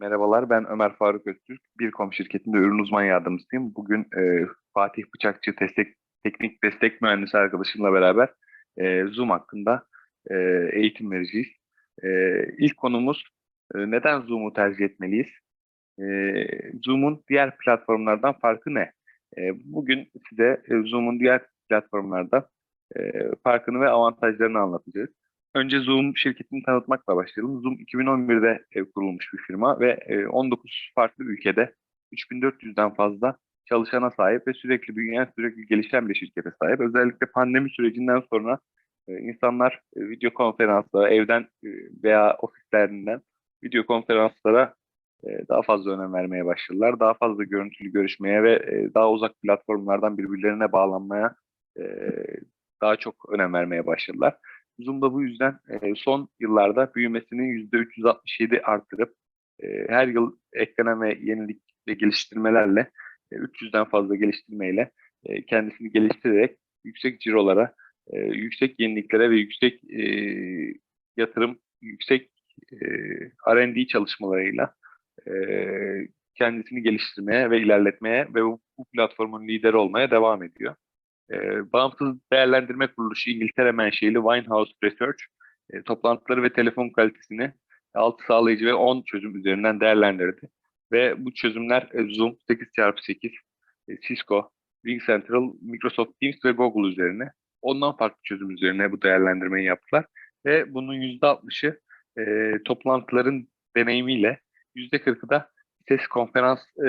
Merhabalar, ben Ömer Faruk Öztürk. Birkom şirketinde ürün uzman yardımcısıyım. Bugün e, Fatih Bıçakçı destek, teknik destek mühendisi arkadaşımla beraber e, Zoom hakkında e, eğitim vereceğiz. E, ilk konumuz e, neden Zoom'u tercih etmeliyiz? E, Zoom'un diğer platformlardan farkı ne? E, bugün size e, Zoom'un diğer platformlarda e, farkını ve avantajlarını anlatacağız. Önce Zoom şirketini tanıtmakla başlayalım. Zoom 2011'de e, kurulmuş bir firma ve e, 19 farklı ülkede 3400'den fazla çalışana sahip ve sürekli büyüyen, sürekli gelişen bir şirkete sahip. Özellikle pandemi sürecinden sonra e, insanlar e, video konferanslara, evden e, veya ofislerinden video konferanslara e, daha fazla önem vermeye başladılar. Daha fazla görüntülü görüşmeye ve e, daha uzak platformlardan birbirlerine bağlanmaya e, daha çok önem vermeye başladılar. Zoom da bu yüzden e, son yıllarda büyümesini %367 arttırıp e, her yıl eklenen ve yenilik ve geliştirmelerle e, 300'den fazla geliştirmeyle e, kendisini geliştirerek yüksek cirolara, e, yüksek yeniliklere ve yüksek e, yatırım, yüksek e, R&D çalışmalarıyla e, kendisini geliştirmeye ve ilerletmeye ve bu, bu platformun lideri olmaya devam ediyor. E, bağımsız değerlendirme kuruluşu İngiltere menşeli Winehouse Research e, toplantıları ve telefon kalitesini 6 sağlayıcı ve 10 çözüm üzerinden değerlendirdi. Ve bu çözümler e, Zoom 8x8, e, Cisco, RingCentral, Microsoft Teams ve Google üzerine. Ondan farklı çözüm üzerine bu değerlendirmeyi yaptılar. Ve bunun %60'ı e, toplantıların deneyimiyle, %40'ı da ses konferans e,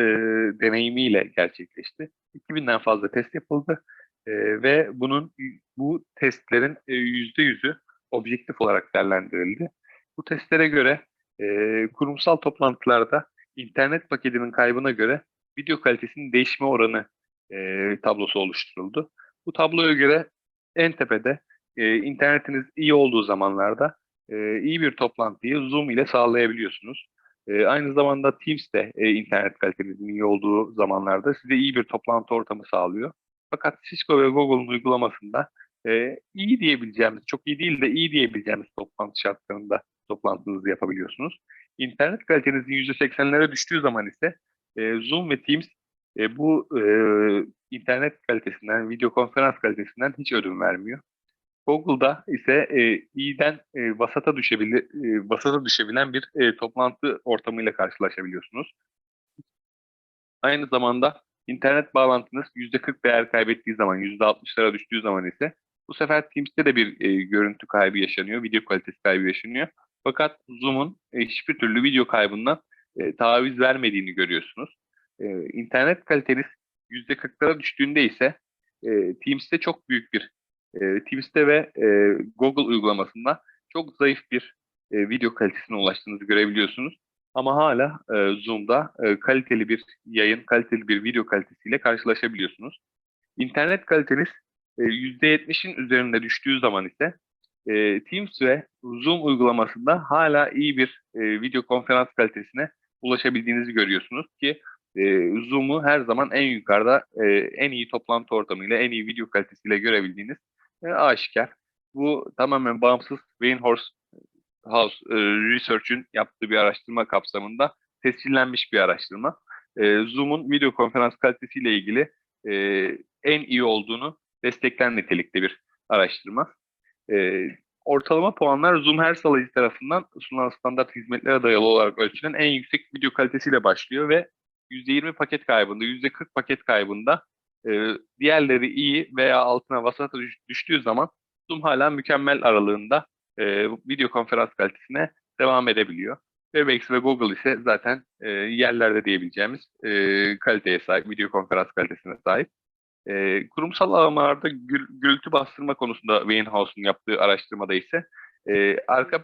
deneyimiyle gerçekleşti. 2000'den fazla test yapıldı e, ve bunun bu testlerin yüzde yüzü objektif olarak değerlendirildi. Bu testlere göre e, kurumsal toplantılarda internet paketinin kaybına göre video kalitesinin değişme oranı e, tablosu oluşturuldu. Bu tabloya göre en tepede e, internetiniz iyi olduğu zamanlarda e, iyi bir toplantıyı Zoom ile sağlayabiliyorsunuz. E, aynı zamanda Teams de e, internet kalitenizin iyi olduğu zamanlarda size iyi bir toplantı ortamı sağlıyor. Fakat Cisco ve Google'un uygulamasında e, iyi diyebileceğimiz, çok iyi değil de iyi diyebileceğimiz toplantı şartlarında toplantınızı yapabiliyorsunuz. İnternet kalitenizin %80'lere düştüğü zaman ise e, Zoom ve Teams e, bu e, internet kalitesinden, video konferans kalitesinden hiç ödün vermiyor. Google'da ise e, iyiden e, vasata e, vasata düşebilen bir e, toplantı ortamıyla karşılaşabiliyorsunuz. Aynı zamanda İnternet bağlantınız %40 değer kaybettiği zaman, %60'lara düştüğü zaman ise bu sefer Teams'te de bir e, görüntü kaybı yaşanıyor, video kalitesi kaybı yaşanıyor. Fakat Zoom'un e, hiçbir türlü video kaybından e, taviz vermediğini görüyorsunuz. E, internet kaliteniz %40'lara düştüğünde ise e, Teams'te çok büyük bir, e, Teams'te ve e, Google uygulamasında çok zayıf bir e, video kalitesine ulaştığınızı görebiliyorsunuz. Ama hala e, Zoom'da e, kaliteli bir yayın, kaliteli bir video kalitesiyle karşılaşabiliyorsunuz. İnternet kaliteniz e, %70'in üzerinde düştüğü zaman ise e, Teams ve Zoom uygulamasında hala iyi bir e, video konferans kalitesine ulaşabildiğinizi görüyorsunuz ki e, Zoom'u her zaman en yukarıda e, en iyi toplantı ortamıyla, en iyi video kalitesiyle görebildiğiniz e, aşikar. Bu tamamen bağımsız Wayne House e, Research'ün yaptığı bir araştırma kapsamında tescillenmiş bir araştırma. E, Zoom'un video konferans kalitesiyle ilgili e, en iyi olduğunu desteklen nitelikte bir araştırma. E, ortalama puanlar Zoom her salıcı tarafından sunulan standart hizmetlere dayalı olarak ölçülen en yüksek video kalitesiyle başlıyor ve %20 paket kaybında, %40 paket kaybında diğerleri iyi veya altına vasata düştüğü zaman Zoom hala mükemmel aralığında e, video konferans kalitesine devam edebiliyor. Webex ve Google ise zaten e, yerlerde diyebileceğimiz e, kaliteye sahip, video konferans kalitesine sahip. E, kurumsal alanlarda gür, gürültü bastırma konusunda Weinhaus'un yaptığı araştırmada ise e, arka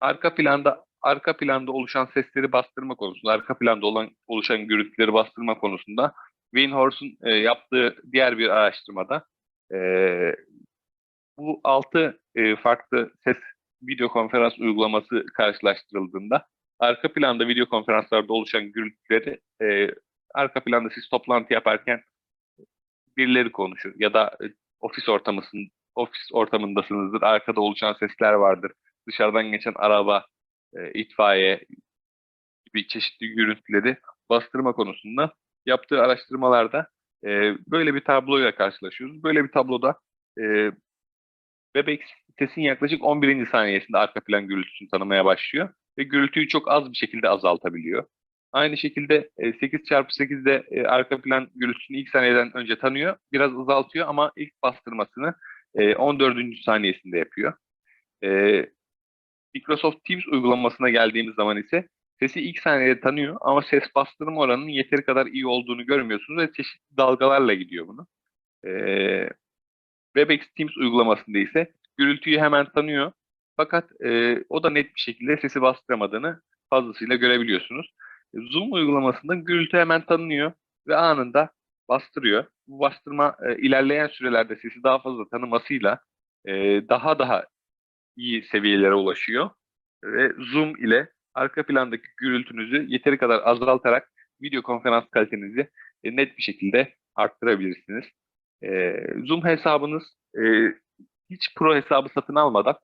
arka planda arka planda oluşan sesleri bastırma konusunda, arka planda olan oluşan gürültüleri bastırma konusunda Weinhaus'un e, yaptığı diğer bir araştırmada e, bu altı e, farklı ses video konferans uygulaması karşılaştırıldığında arka planda video konferanslarda oluşan gürültüleri e, arka planda siz toplantı yaparken birileri konuşur ya da e, ofis ortamısın ofis ortamındasınızdır arkada oluşan sesler vardır dışarıdan geçen araba e, itfaiye gibi çeşitli görüntüleri bastırma konusunda yaptığı araştırmalarda e, böyle bir tabloyla karşılaşıyoruz. Böyle bir tabloda e, Webex sitesin yaklaşık 11. saniyesinde arka plan gürültüsünü tanımaya başlıyor ve gürültüyü çok az bir şekilde azaltabiliyor. Aynı şekilde e, 8x8'de e, arka plan gürültüsünü ilk saniyeden önce tanıyor, biraz azaltıyor ama ilk bastırmasını e, 14. saniyesinde yapıyor. E, Microsoft Teams uygulamasına geldiğimiz zaman ise sesi ilk saniyede tanıyor ama ses bastırma oranının yeteri kadar iyi olduğunu görmüyorsunuz ve çeşitli dalgalarla gidiyor bunu. Webex Teams uygulamasında ise gürültüyü hemen tanıyor fakat e, o da net bir şekilde sesi bastıramadığını fazlasıyla görebiliyorsunuz. Zoom uygulamasında gürültü hemen tanınıyor ve anında bastırıyor. Bu bastırma e, ilerleyen sürelerde sesi daha fazla tanımasıyla e, daha daha iyi seviyelere ulaşıyor ve Zoom ile arka plandaki gürültünüzü yeteri kadar azaltarak video konferans kalitenizi e, net bir şekilde arttırabilirsiniz. Zoom hesabınız hiç pro hesabı satın almadan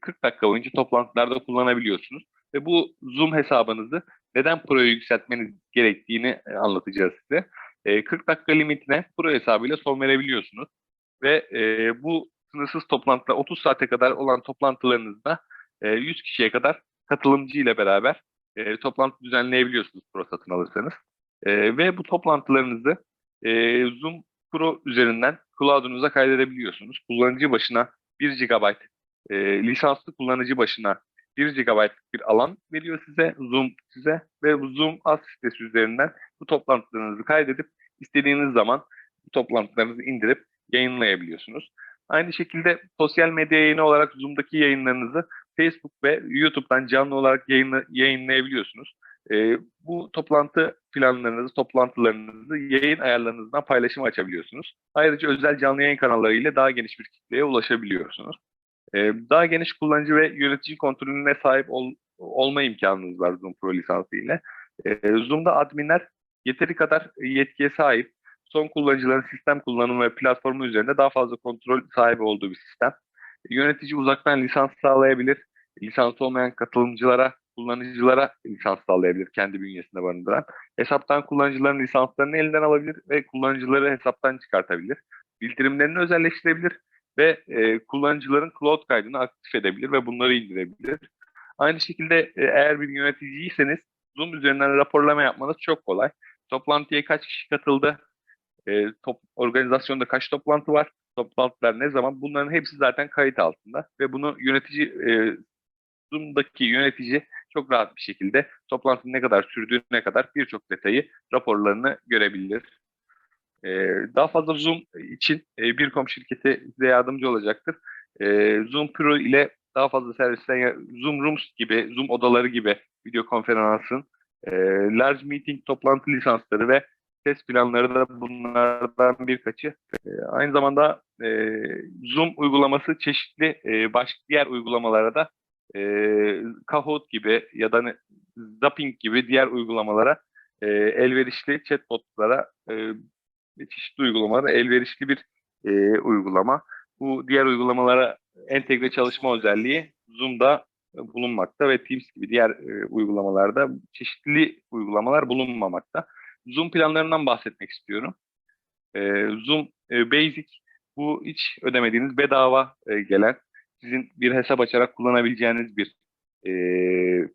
40 dakika boyunca toplantılarda kullanabiliyorsunuz. Ve bu Zoom hesabınızı neden Pro'ya yükseltmeniz gerektiğini anlatacağız size. E, 40 dakika limitine Pro hesabıyla son verebiliyorsunuz. Ve bu sınırsız toplantılar 30 saate kadar olan toplantılarınızda e, 100 kişiye kadar katılımcı ile beraber toplantı düzenleyebiliyorsunuz Pro satın alırsanız. Ve bu toplantılarınızı Zoom Pro üzerinden cloud'unuza kaydedebiliyorsunuz. Kullanıcı başına 1 GB, e, lisanslı kullanıcı başına 1 GB bir alan veriyor size, Zoom size ve Zoom az sitesi üzerinden bu toplantılarınızı kaydedip istediğiniz zaman bu toplantılarınızı indirip yayınlayabiliyorsunuz. Aynı şekilde sosyal medya yayını olarak Zoom'daki yayınlarınızı Facebook ve YouTube'dan canlı olarak yayınla, yayınlayabiliyorsunuz. E, bu toplantı planlarınızı, toplantılarınızı yayın ayarlarınızdan paylaşım açabiliyorsunuz. Ayrıca özel canlı yayın kanalları ile daha geniş bir kitleye ulaşabiliyorsunuz. E, daha geniş kullanıcı ve yönetici kontrolüne sahip ol, olma imkanınız var Zoom Pro lisansı ile. E, Zoom'da adminler yeteri kadar yetkiye sahip, son kullanıcıların sistem kullanımı ve platformu üzerinde daha fazla kontrol sahibi olduğu bir sistem. Yönetici uzaktan lisans sağlayabilir, lisans olmayan katılımcılara, kullanıcılara lisans sağlayabilir kendi bünyesinde barındıran. Hesaptan kullanıcıların lisanslarını elinden alabilir ve kullanıcıları hesaptan çıkartabilir. Bildirimlerini özelleştirebilir ve e, kullanıcıların cloud kaydını aktif edebilir ve bunları indirebilir. Aynı şekilde e, eğer bir yöneticiyseniz Zoom üzerinden raporlama yapmanız çok kolay. Toplantıya kaç kişi katıldı, e, top, organizasyonda kaç toplantı var, toplantılar ne zaman bunların hepsi zaten kayıt altında ve bunu yönetici e, Zoom'daki yönetici çok rahat bir şekilde toplantının ne kadar sürdüğüne kadar birçok detayı raporlarını görebilir. Ee, daha fazla Zoom için e, Bircom şirketi size yardımcı olacaktır. Ee, Zoom Pro ile daha fazla servisler, Zoom Rooms gibi, Zoom odaları gibi video konferansın e, large meeting toplantı lisansları ve test planları da bunlardan birkaçı. E, aynı zamanda e, Zoom uygulaması çeşitli e, başka diğer uygulamalara da e, Kahoot gibi ya da Zapping gibi diğer uygulamalara e, elverişli chatbotlara e, çeşitli uygulamalara elverişli bir e, uygulama. Bu diğer uygulamalara entegre çalışma özelliği Zoom'da bulunmakta ve Teams gibi diğer e, uygulamalarda çeşitli uygulamalar bulunmamakta. Zoom planlarından bahsetmek istiyorum. E, Zoom e, Basic bu hiç ödemediğiniz bedava e, gelen sizin bir hesap açarak kullanabileceğiniz bir e,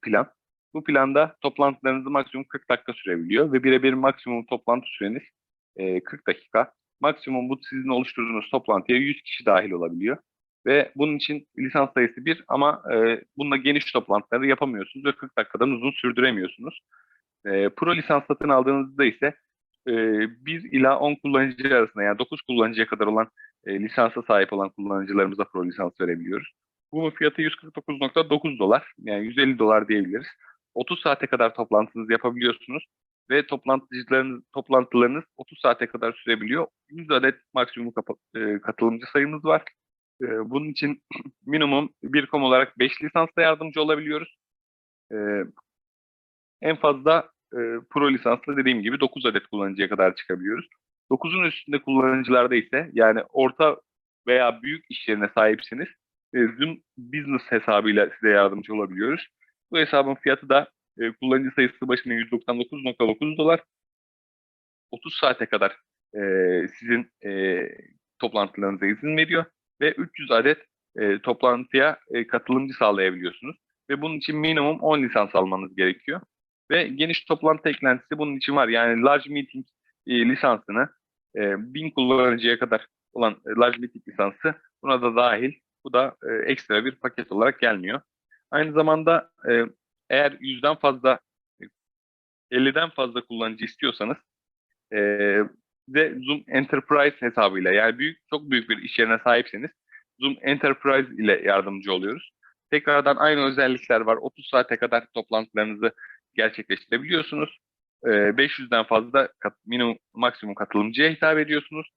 plan. Bu planda toplantılarınızı maksimum 40 dakika sürebiliyor ve birebir maksimum toplantı süreniz e, 40 dakika. Maksimum bu sizin oluşturduğunuz toplantıya 100 kişi dahil olabiliyor. Ve bunun için lisans sayısı bir ama e, bununla geniş toplantıları yapamıyorsunuz ve 40 dakikadan uzun sürdüremiyorsunuz. E, Pro lisans satın aldığınızda ise e, 1 ila 10 kullanıcı arasında yani 9 kullanıcıya kadar olan e, lisansa sahip olan kullanıcılarımıza pro lisans verebiliyoruz. Bunun fiyatı 149.9 dolar. Yani 150 dolar diyebiliriz. 30 saate kadar toplantınızı yapabiliyorsunuz ve toplantıcılarınız, toplantılarınız 30 saate kadar sürebiliyor. 100 adet maksimum e, katılımcı sayımız var. E, bunun için minimum bir kom olarak 5 lisansla yardımcı olabiliyoruz. E, en fazla pro lisansla dediğim gibi 9 adet kullanıcıya kadar çıkabiliyoruz. 9'un üstünde kullanıcılarda ise yani orta veya büyük iş yerine sahipseniz e, Zoom Business hesabıyla size yardımcı olabiliyoruz. Bu hesabın fiyatı da e, kullanıcı sayısı başına 199.9 dolar. 30 saate kadar e, sizin e, toplantılarınıza izin veriyor ve 300 adet e, toplantıya e, katılımcı sağlayabiliyorsunuz. Ve bunun için minimum 10 lisans almanız gerekiyor. Ve geniş toplantı eklentisi bunun için var. Yani large meeting e, lisansını e, 1000 kullanıcıya kadar olan e, large meeting lisansı buna da dahil. Bu da e, ekstra bir paket olarak gelmiyor. Aynı zamanda e, eğer yüzden fazla 50'den fazla kullanıcı istiyorsanız e, de Zoom Enterprise hesabıyla yani büyük çok büyük bir iş yerine sahipseniz Zoom Enterprise ile yardımcı oluyoruz. Tekrardan aynı özellikler var. 30 saate kadar toplantılarınızı gerçekleştirebiliyorsunuz. E, 500'den fazla kat, minimum maksimum katılımcıya hitap ediyorsunuz.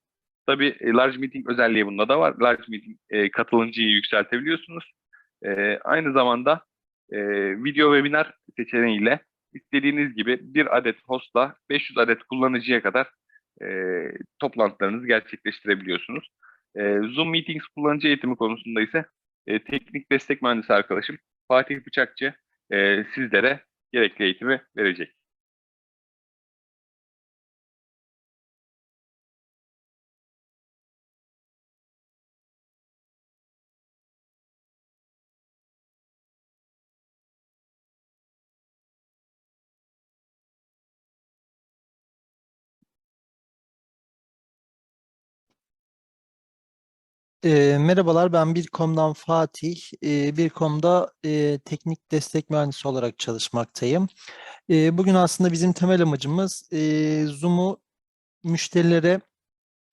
Tabii e, large meeting özelliği bunda da var. Large meeting e, katılımcıyı yükseltebiliyorsunuz. E, aynı zamanda e, video webinar seçeneğiyle istediğiniz gibi bir adet hostla 500 adet kullanıcıya kadar e, toplantılarınızı gerçekleştirebiliyorsunuz. E, Zoom Meetings kullanıcı eğitimi konusunda ise e, teknik destek mühendisi arkadaşım Fatih Bıçakçı e, sizlere gerekli eğitimi verecek. E, merhabalar, ben Birkom'dan Fatih. E, Birkom'da e, teknik destek mühendisi olarak çalışmaktayım. E, bugün aslında bizim temel amacımız e, Zoom'u müşterilere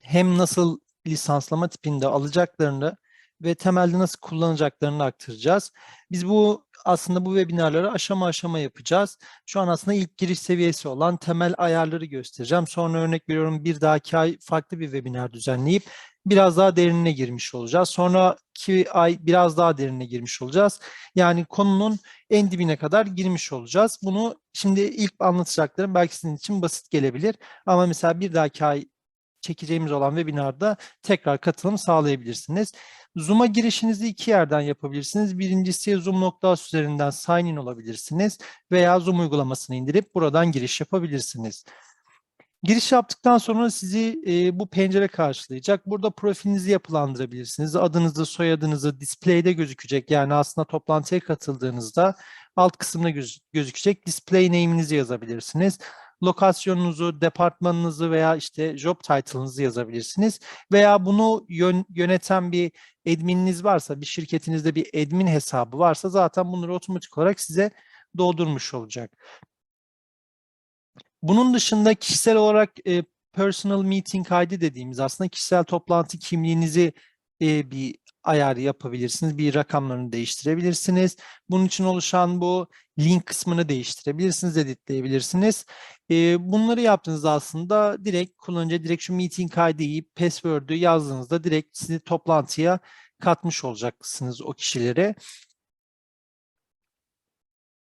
hem nasıl lisanslama tipinde alacaklarını ve temelde nasıl kullanacaklarını aktaracağız. Biz bu aslında bu webinarları aşama aşama yapacağız. Şu an aslında ilk giriş seviyesi olan temel ayarları göstereceğim. Sonra örnek veriyorum bir dahaki ay farklı bir webinar düzenleyip biraz daha derinine girmiş olacağız. Sonraki ay biraz daha derinine girmiş olacağız. Yani konunun en dibine kadar girmiş olacağız. Bunu şimdi ilk anlatacaklarım belki sizin için basit gelebilir. Ama mesela bir dahaki ay çekeceğimiz olan webinarda tekrar katılım sağlayabilirsiniz. Zoom'a girişinizi iki yerden yapabilirsiniz. Birincisi Zoom.us üzerinden sign in olabilirsiniz veya Zoom uygulamasını indirip buradan giriş yapabilirsiniz. Giriş yaptıktan sonra sizi e, bu pencere karşılayacak. Burada profilinizi yapılandırabilirsiniz. Adınızı, soyadınızı display'de gözükecek. Yani aslında toplantıya katıldığınızda alt kısımda göz, gözükecek. Display name'inizi yazabilirsiniz. Lokasyonunuzu, departmanınızı veya işte job title'ınızı yazabilirsiniz. Veya bunu yön, yöneten bir admininiz varsa, bir şirketinizde bir admin hesabı varsa zaten bunları otomatik olarak size doldurmuş olacak. Bunun dışında kişisel olarak e, personal meeting ID dediğimiz aslında kişisel toplantı kimliğinizi e, bir ayar yapabilirsiniz. Bir rakamlarını değiştirebilirsiniz. Bunun için oluşan bu link kısmını değiştirebilirsiniz, editleyebilirsiniz. E, bunları yaptığınızda aslında direkt kullanıcı direkt şu meeting ID'yi, password'ü yazdığınızda direkt sizi toplantıya katmış olacaksınız o kişilere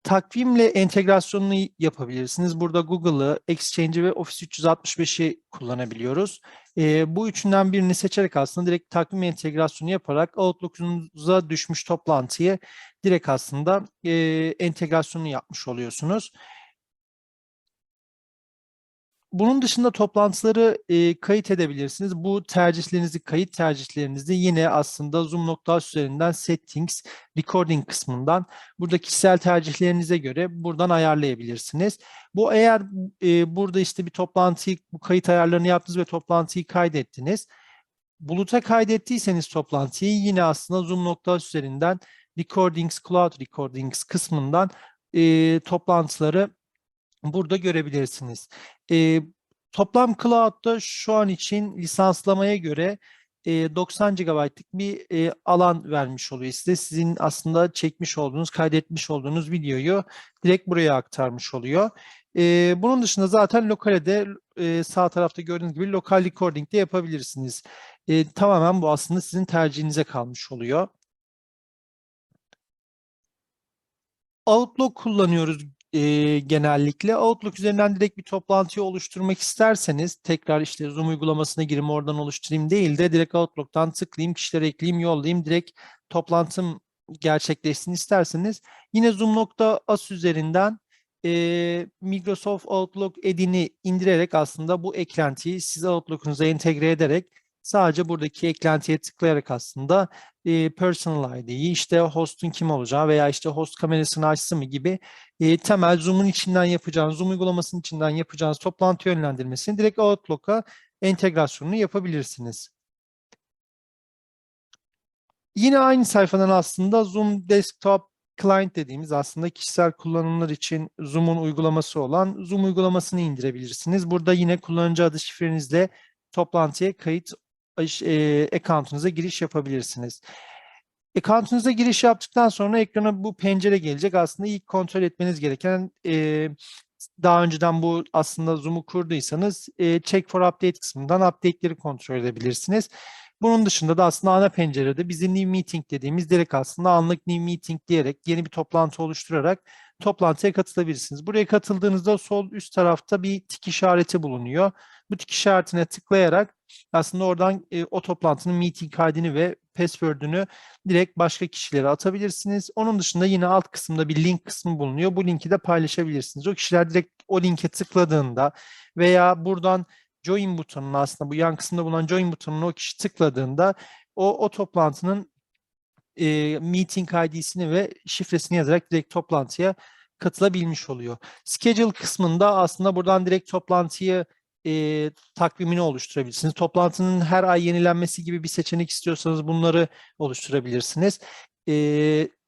takvimle entegrasyonunu yapabilirsiniz. Burada Google'ı, Exchange'i ve Office 365'i kullanabiliyoruz. E, bu üçünden birini seçerek aslında direkt takvim entegrasyonu yaparak Outlook'unuza düşmüş toplantıyı direkt aslında e, entegrasyonu yapmış oluyorsunuz. Bunun dışında toplantıları e, kayıt edebilirsiniz. Bu tercihlerinizi, kayıt tercihlerinizi yine aslında Zoom.us üzerinden Settings, Recording kısmından burada kişisel tercihlerinize göre buradan ayarlayabilirsiniz. Bu eğer e, burada işte bir toplantıyı, bu kayıt ayarlarını yaptınız ve toplantıyı kaydettiniz. Buluta kaydettiyseniz toplantıyı yine aslında Zoom.us üzerinden Recordings, Cloud Recordings kısmından e, toplantıları burada görebilirsiniz. E, toplam cloud'da şu an için lisanslamaya göre e, 90 GB'lık bir e, alan vermiş oluyor size. Sizin aslında çekmiş olduğunuz, kaydetmiş olduğunuz videoyu direkt buraya aktarmış oluyor. E, bunun dışında zaten lokalde e, sağ tarafta gördüğünüz gibi lokal recording de yapabilirsiniz. E, tamamen bu aslında sizin tercihinize kalmış oluyor. Outlook kullanıyoruz e, genellikle. Outlook üzerinden direkt bir toplantıyı oluşturmak isterseniz tekrar işte Zoom uygulamasına gireyim oradan oluşturayım değil de direkt Outlook'tan tıklayayım, kişileri ekleyeyim, yollayayım. Direkt toplantım gerçekleşsin isterseniz yine zoom.as üzerinden e, Microsoft Outlook Edin'i indirerek aslında bu eklentiyi siz Outlook'unuza entegre ederek sadece buradaki eklentiye tıklayarak aslında e, personal ID'yi işte host'un kim olacağı veya işte host kamerasını açsın mı gibi e, temel Zoom'un içinden yapacağınız, Zoom uygulamasının içinden yapacağınız toplantı yönlendirmesini direkt Outlook'a entegrasyonunu yapabilirsiniz. Yine aynı sayfadan aslında Zoom Desktop Client dediğimiz aslında kişisel kullanımlar için Zoom'un uygulaması olan Zoom uygulamasını indirebilirsiniz. Burada yine kullanıcı adı şifrenizle toplantıya kayıt e, account'unuza giriş yapabilirsiniz. Account'unuza giriş yaptıktan sonra ekrana bu pencere gelecek. Aslında ilk kontrol etmeniz gereken e, daha önceden bu aslında Zoom'u kurduysanız e, Check for Update kısmından update'leri kontrol edebilirsiniz. Bunun dışında da aslında ana pencerede bizim New Meeting dediğimiz direkt aslında anlık New Meeting diyerek yeni bir toplantı oluşturarak toplantıya katılabilirsiniz. Buraya katıldığınızda sol üst tarafta bir tik işareti bulunuyor. Bu tik işaretine tıklayarak aslında oradan e, o toplantının meeting ID'ni ve password'ünü direkt başka kişilere atabilirsiniz. Onun dışında yine alt kısımda bir link kısmı bulunuyor. Bu linki de paylaşabilirsiniz. O kişiler direkt o linke tıkladığında veya buradan join butonuna aslında bu yan kısımda bulunan join butonuna o kişi tıkladığında o, o toplantının e, meeting ID'sini ve şifresini yazarak direkt toplantıya katılabilmiş oluyor. Schedule kısmında aslında buradan direkt toplantıyı e, takvimini oluşturabilirsiniz. Toplantının her ay yenilenmesi gibi bir seçenek istiyorsanız bunları oluşturabilirsiniz. E,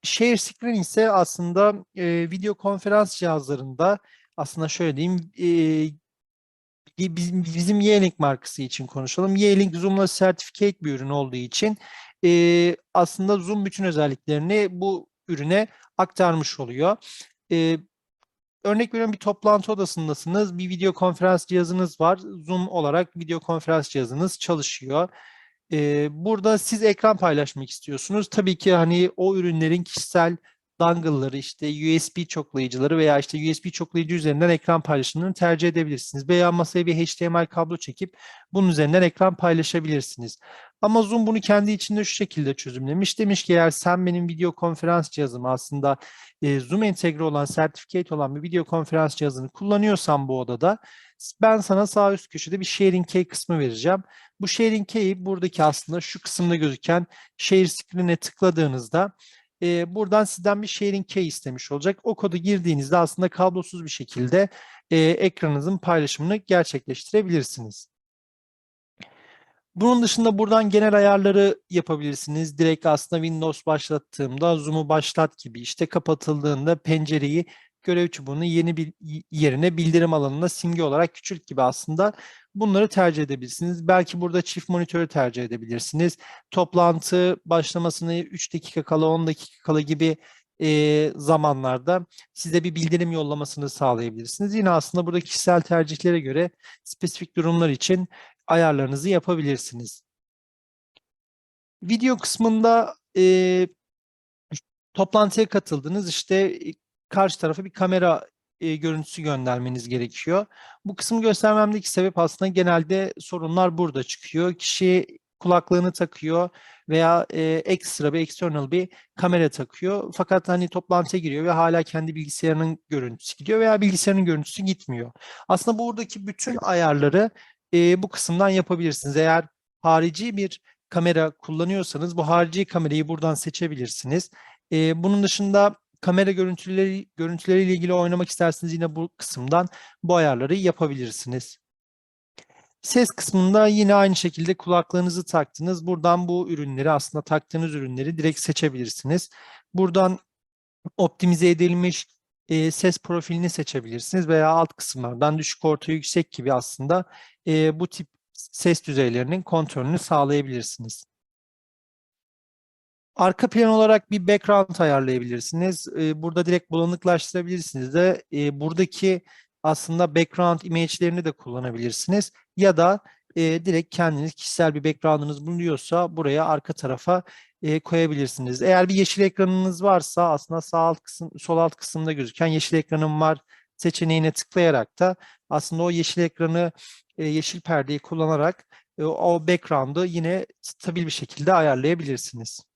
share screen ise aslında e, video konferans cihazlarında aslında şöyle diyeyim e, bizim, bizim Yealink markası için konuşalım. Yealink Zoom'la certificate bir ürün olduğu için e, aslında Zoom bütün özelliklerini bu ürüne aktarmış oluyor. E, örnek veriyorum bir toplantı odasındasınız. Bir video konferans cihazınız var. Zoom olarak video konferans cihazınız çalışıyor. Ee, burada siz ekran paylaşmak istiyorsunuz. Tabii ki hani o ürünlerin kişisel dongle'ları işte USB çoklayıcıları veya işte USB çoklayıcı üzerinden ekran paylaşımını tercih edebilirsiniz. Veya masaya bir HDMI kablo çekip bunun üzerinden ekran paylaşabilirsiniz. Ama Zoom bunu kendi içinde şu şekilde çözümlemiş. Demiş ki eğer sen benim video konferans cihazımı aslında e, Zoom entegre olan, sertifikat olan bir video konferans cihazını kullanıyorsan bu odada ben sana sağ üst köşede bir sharing key kısmı vereceğim. Bu sharing key'i buradaki aslında şu kısımda gözüken share screen'e tıkladığınızda e, buradan sizden bir sharing key istemiş olacak. O kodu girdiğinizde aslında kablosuz bir şekilde e, ekranınızın paylaşımını gerçekleştirebilirsiniz. Bunun dışında buradan genel ayarları yapabilirsiniz. Direkt aslında Windows başlattığımda Zoom'u başlat gibi işte kapatıldığında pencereyi görev çubuğunu yeni bir yerine bildirim alanına simge olarak küçült gibi aslında bunları tercih edebilirsiniz. Belki burada çift monitörü tercih edebilirsiniz. Toplantı başlamasını 3 dakika kala 10 dakika kala gibi e, zamanlarda size bir bildirim yollamasını sağlayabilirsiniz. Yine aslında burada kişisel tercihlere göre spesifik durumlar için ayarlarınızı yapabilirsiniz. Video kısmında e, toplantıya katıldınız. İşte karşı tarafa bir kamera e, görüntüsü göndermeniz gerekiyor. Bu kısmı göstermemdeki sebep aslında genelde sorunlar burada çıkıyor. Kişi kulaklığını takıyor veya e, ekstra bir external bir kamera takıyor. Fakat hani toplantıya giriyor ve hala kendi bilgisayarının görüntüsü gidiyor veya bilgisayarının görüntüsü gitmiyor. Aslında buradaki bütün ayarları e, bu kısımdan yapabilirsiniz. Eğer harici bir kamera kullanıyorsanız bu harici kamerayı buradan seçebilirsiniz. E, bunun dışında kamera görüntüleri görüntüleriyle ilgili oynamak isterseniz yine bu kısımdan bu ayarları yapabilirsiniz. Ses kısmında yine aynı şekilde kulaklığınızı taktınız. Buradan bu ürünleri aslında taktığınız ürünleri direkt seçebilirsiniz. Buradan optimize edilmiş e, ses profilini seçebilirsiniz veya alt kısımlardan düşük orta yüksek gibi aslında e, bu tip ses düzeylerinin kontrolünü sağlayabilirsiniz. Arka plan olarak bir background ayarlayabilirsiniz. E, burada direkt bulanıklaştırabilirsiniz de e, buradaki aslında background image'lerini de kullanabilirsiniz. Ya da e, direkt kendiniz kişisel bir background'ınız bulunuyorsa buraya arka tarafa e, koyabilirsiniz. Eğer bir yeşil ekranınız varsa aslında sağ alt kısım, sol alt kısımda gözüken yeşil ekranım var seçeneğine tıklayarak da aslında o yeşil ekranı, yeşil perdeyi kullanarak o background'ı yine stabil bir şekilde ayarlayabilirsiniz.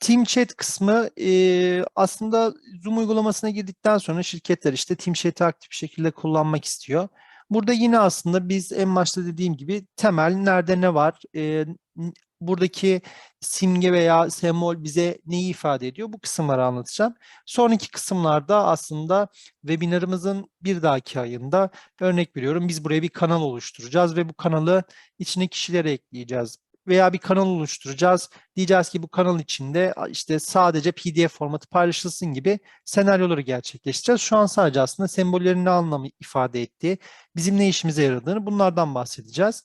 Team Chat kısmı e, aslında Zoom uygulamasına girdikten sonra şirketler işte Team Chat'i aktif bir şekilde kullanmak istiyor. Burada yine aslında biz en başta dediğim gibi temel nerede ne var, e, buradaki simge veya sembol bize neyi ifade ediyor bu kısımları anlatacağım. Sonraki kısımlarda aslında webinarımızın bir dahaki ayında örnek veriyorum biz buraya bir kanal oluşturacağız ve bu kanalı içine kişileri ekleyeceğiz veya bir kanal oluşturacağız. Diyeceğiz ki bu kanal içinde işte sadece PDF formatı paylaşılsın gibi senaryoları gerçekleştireceğiz. Şu an sadece aslında sembollerin ne anlamı ifade ettiği, bizim ne işimize yaradığını bunlardan bahsedeceğiz.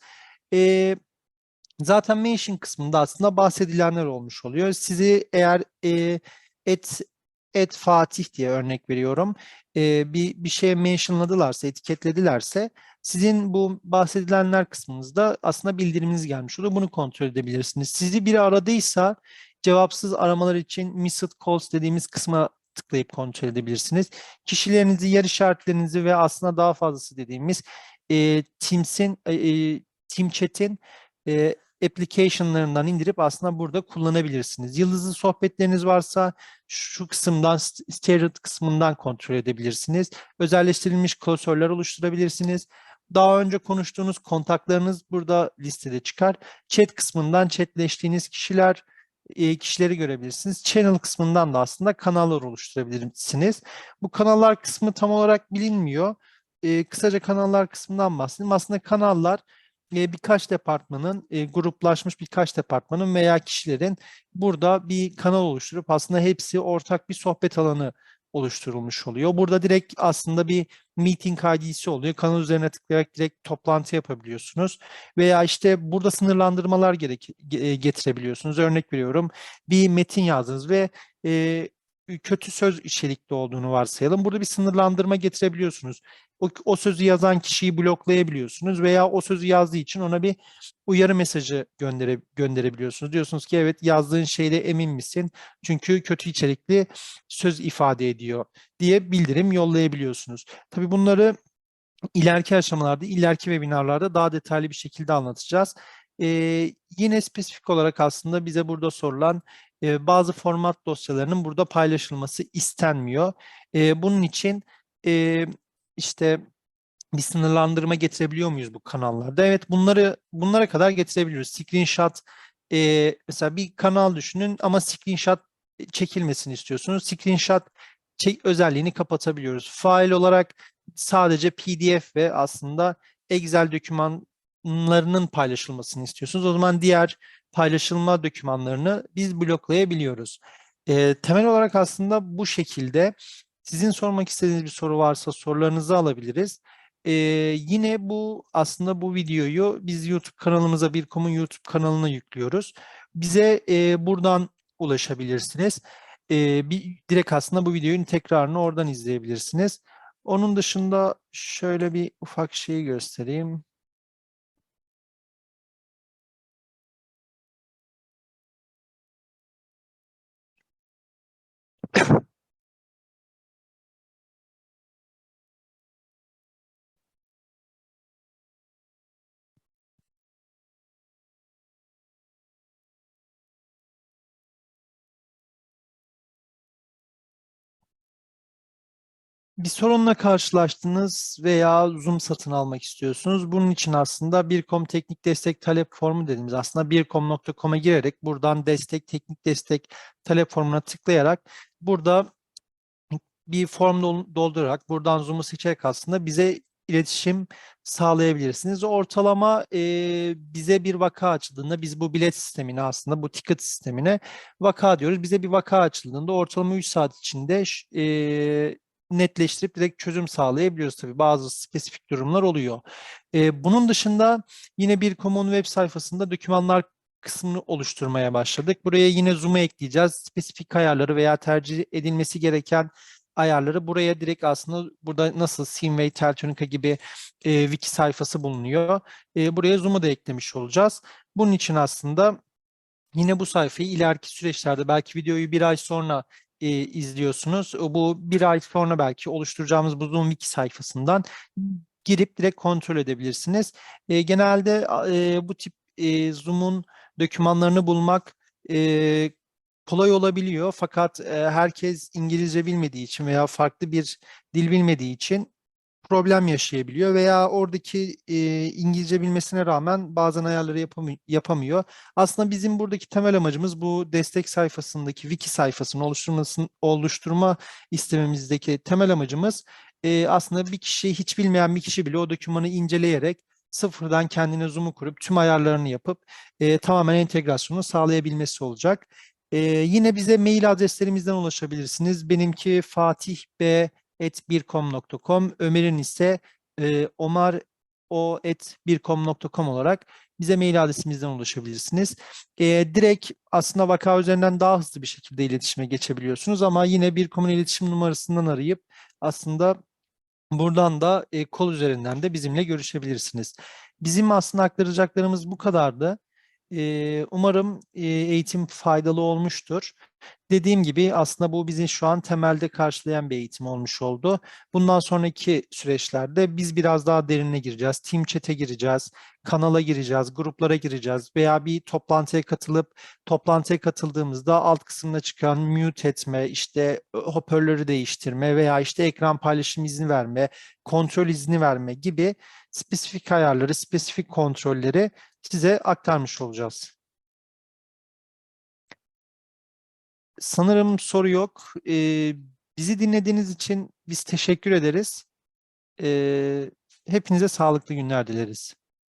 Ee, zaten mention kısmında aslında bahsedilenler olmuş oluyor. Sizi eğer e, et et Fatih diye örnek veriyorum. e, bir bir şeye mentionladılarsa, etiketledilerse sizin bu bahsedilenler kısmınızda aslında bildiriminiz gelmiş oluyor. Bunu kontrol edebilirsiniz. Sizi biri aradıysa cevapsız aramalar için missed calls dediğimiz kısma tıklayıp kontrol edebilirsiniz. Kişilerinizi, yer işaretlerinizi ve aslında daha fazlası dediğimiz e, Teams'in, e, Team Chat'in e, application'larından indirip aslında burada kullanabilirsiniz. Yıldızlı sohbetleriniz varsa şu kısımdan, steered kısmından kontrol edebilirsiniz. Özelleştirilmiş klasörler oluşturabilirsiniz. Daha önce konuştuğunuz kontaklarınız burada listede çıkar. Chat kısmından chatleştiğiniz kişiler, e, kişileri görebilirsiniz. Channel kısmından da aslında kanallar oluşturabilirsiniz. Bu kanallar kısmı tam olarak bilinmiyor. E, kısaca kanallar kısmından bahsedeyim. Aslında kanallar e, birkaç departmanın, e, gruplaşmış birkaç departmanın veya kişilerin burada bir kanal oluşturup aslında hepsi ortak bir sohbet alanı oluşturulmuş oluyor. Burada direkt aslında bir meeting ID'si oluyor. Kanal üzerine tıklayarak direkt toplantı yapabiliyorsunuz. Veya işte burada sınırlandırmalar gerek, ge- getirebiliyorsunuz. Örnek veriyorum bir metin yazdınız ve e, kötü söz içerikli olduğunu varsayalım. Burada bir sınırlandırma getirebiliyorsunuz. O, o sözü yazan kişiyi bloklayabiliyorsunuz veya o sözü yazdığı için ona bir uyarı mesajı göndere, gönderebiliyorsunuz. Diyorsunuz ki evet yazdığın şeyde emin misin? Çünkü kötü içerikli söz ifade ediyor diye bildirim yollayabiliyorsunuz. Tabii bunları ileriki aşamalarda, ileriki webinarlarda daha detaylı bir şekilde anlatacağız. Ee, yine spesifik olarak aslında bize burada sorulan e, bazı format dosyalarının burada paylaşılması istenmiyor. E, bunun için e, işte bir sınırlandırma getirebiliyor muyuz bu kanallarda? Evet bunları bunlara kadar getirebiliyoruz. Screenshot e, mesela bir kanal düşünün ama screenshot çekilmesini istiyorsunuz. Screenshot çek özelliğini kapatabiliyoruz. Fail olarak sadece PDF ve aslında Excel dokümanlarının paylaşılmasını istiyorsunuz. O zaman diğer paylaşılma dokümanlarını biz bloklayabiliyoruz. E, temel olarak aslında bu şekilde sizin sormak istediğiniz bir soru varsa sorularınızı alabiliriz. Ee, yine bu aslında bu videoyu biz YouTube kanalımıza Birkom'un YouTube kanalına yüklüyoruz. Bize e, buradan ulaşabilirsiniz. Ee, bir direkt aslında bu videonun tekrarını oradan izleyebilirsiniz. Onun dışında şöyle bir ufak şeyi göstereyim. Bir sorunla karşılaştınız veya Zoom satın almak istiyorsunuz. Bunun için aslında Birkom Teknik Destek Talep Formu dediğimiz aslında birkom.com'a girerek buradan destek, teknik destek talep formuna tıklayarak burada bir form dol- doldurarak buradan Zoom'u seçerek aslında bize iletişim sağlayabilirsiniz. Ortalama e, bize bir vaka açıldığında biz bu bilet sistemine aslında bu ticket sistemine vaka diyoruz. Bize bir vaka açıldığında ortalama 3 saat içinde e, netleştirip direkt çözüm sağlayabiliyoruz tabii. Bazı spesifik durumlar oluyor. E, bunun dışında yine bir Common web sayfasında dokümanlar kısmını oluşturmaya başladık. Buraya yine Zoom'u ekleyeceğiz. Spesifik ayarları veya tercih edilmesi gereken ayarları buraya direkt aslında burada nasıl Simway, Teltonika gibi e, wiki sayfası bulunuyor. E, buraya Zoom'u da eklemiş olacağız. Bunun için aslında yine bu sayfayı ileriki süreçlerde belki videoyu bir ay sonra e, izliyorsunuz. Bu bir ay sonra belki oluşturacağımız bu Zoom wiki sayfasından girip direkt kontrol edebilirsiniz. E, genelde e, bu tip e, Zoom'un dokümanlarını bulmak e, kolay olabiliyor fakat e, herkes İngilizce bilmediği için veya farklı bir dil bilmediği için problem yaşayabiliyor veya oradaki e, İngilizce bilmesine rağmen bazen ayarları yapamı- yapamıyor. Aslında bizim buradaki temel amacımız bu destek sayfasındaki wiki sayfasını oluşturmasın, oluşturma istememizdeki temel amacımız e, aslında bir kişi hiç bilmeyen bir kişi bile o dokümanı inceleyerek sıfırdan kendine Zoom'u kurup tüm ayarlarını yapıp e, tamamen entegrasyonu sağlayabilmesi olacak. E, yine bize mail adreslerimizden ulaşabilirsiniz. Benimki Fatih B birkom.com, Ömer'in ise e, omar o birkom.com olarak bize mail adresimizden ulaşabilirsiniz. E, direkt aslında vaka üzerinden daha hızlı bir şekilde iletişime geçebiliyorsunuz ama yine Birkom'un iletişim numarasından arayıp aslında buradan da e, kol üzerinden de bizimle görüşebilirsiniz. Bizim aslında aktaracaklarımız bu kadardı. Umarım eğitim faydalı olmuştur. Dediğim gibi aslında bu bizi şu an temelde karşılayan bir eğitim olmuş oldu. Bundan sonraki süreçlerde biz biraz daha derine gireceğiz. Team chat'e gireceğiz, kanala gireceğiz, gruplara gireceğiz veya bir toplantıya katılıp toplantıya katıldığımızda alt kısmına çıkan mute etme, işte hoparlörü değiştirme veya işte ekran paylaşım izni verme, kontrol izni verme gibi spesifik ayarları, spesifik kontrolleri size aktarmış olacağız. Sanırım soru yok. Ee, bizi dinlediğiniz için biz teşekkür ederiz. Ee, hepinize sağlıklı günler dileriz.